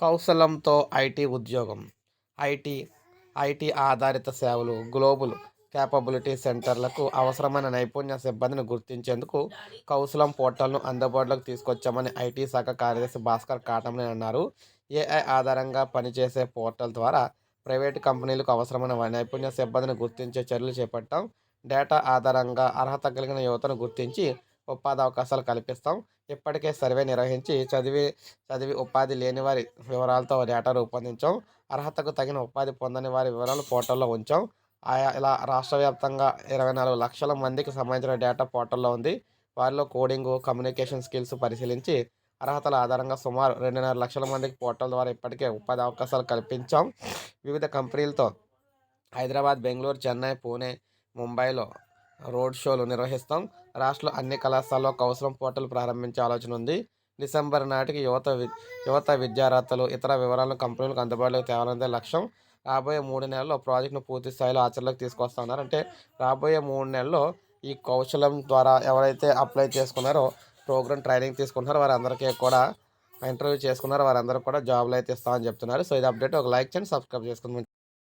కౌశలంతో IT ఉద్యోగం. IT IT ఆధారిత సేవలు గ్లోబల్ క్యాపబిలిటీ సెంటర్లకు అవసరమైన నైపుణ్య సిబ్బందిని గుర్తించేందుకు కౌశలం పోర్టల్ను అందుబాటులోకి తీసుకొచ్చామని ఐటీ శాఖ కార్యదర్శి భాస్కర్ కాటమని అన్నారు. ఏఐ ఆధారంగా పనిచేసే పోర్టల్ ద్వారా ప్రైవేటు కంపెనీలకు అవసరమైన నైపుణ్య సిబ్బందిని గుర్తించే చర్యలు చేపట్టాం. డేటా ఆధారంగా అర్హత కలిగిన యువతను గుర్తించి ఉపాధి అవకాశాలు కల్పిస్తాం. ఇప్పటికే సర్వే నిర్వహించి చదివి చదివి ఉపాధి లేని వారి వివరాలతో డేటా రూపొందించాం. అర్హతకు తగిన ఉపాధి పొందని వారి వివరాలు పోర్టల్లో ఉంచాం. ఆయా ఇలా రాష్ట్ర వ్యాప్తంగా ఇరవై నాలుగు లక్షల మందికి సంబంధించిన డేటా పోర్టల్లో ఉంది. వారిలో కోడింగ్ కమ్యూనికేషన్ స్కిల్స్ పరిశీలించి అర్హతల ఆధారంగా సుమారు రెండున్నర లక్షల మందికి పోర్టల్ ద్వారా ఇప్పటికే ఉపాధి అవకాశాలు కల్పించాం. వివిధ కంపెనీలతో హైదరాబాద్ బెంగళూరు చెన్నై పూణే ముంబైలో రోడ్ షోలు నిర్వహిస్తాం. రాష్ట్రంలో అన్ని కళాశాలలో కౌశలం పోర్టల్ ప్రారంభించే ఆలోచన ఉంది. డిసెంబర్ నాటికి యువత వి- యువత విద్యార్థులు ఇతర వివరాలను కంపెనీలకు అందుబాటులోకి తేవాలనేదే లక్ష్యం రాబోయే మూడు నెలల్లో ప్రాజెక్టును పూర్తి స్థాయిలో ఆచరణలోకి తీసుకొస్తున్నారు అంటే రాబోయే మూడు నెలల్లో ఈ కౌశలం ద్వారా ఎవరైతే అప్లై చేసుకున్నారో ప్రోగ్రామ్ ట్రైనింగ్ తీసుకుంటున్నారో వారందరికీ కూడా ఇంటర్వ్యూ చేసుకున్నారో వారందరూ కూడా జాబ్లు అయితే ఇస్తామని చెప్తున్నారు. సో ఇది అప్డేట్. ఒక లైక్ చేయండి సబ్స్క్రైబ్ చేసుకుని